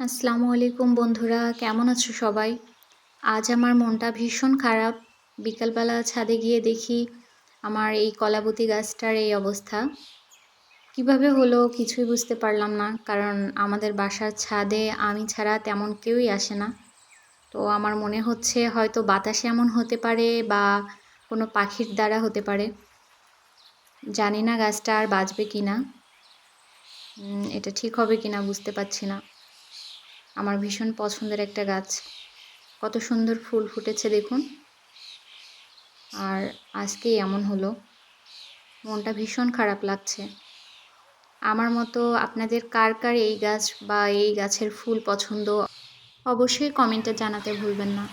আসসালামু আলাইকুম বন্ধুরা, কেমন আছো সবাই? আজ আমার মনটা ভীষণ খারাপ। বিকালবেলা ছাদে গিয়ে দেখি আমার এই কলাবতী গাছটার এই অবস্থা। কীভাবে হলো কিছুই বুঝতে পারলাম না, কারণ আমাদের বাসার ছাদে আমি ছাড়া তেমন কেউই আসে না। তো আমার মনে হচ্ছে হয়তো বাতাসে এমন হতে পারে বা কোনো পাখির দ্বারা হতে পারে। জানি না গাছটা আর বাঁচবে কি না এটা ঠিক হবে কি না বুঝতে পারছি না। আমার ভীষণ পছন্দের একটা গাছ। কত সুন্দর ফুল ফুটেছে, দেখুন। আর আজকে এমন হলো। মনটা ভীষণ খারাপ লাগছে। আমার মতো আপনাদের কার কার এই গাছ বা এই গাছের ফুল পছন্দ, অবশ্যই কমেন্টে জানাতে ভুলবেন না।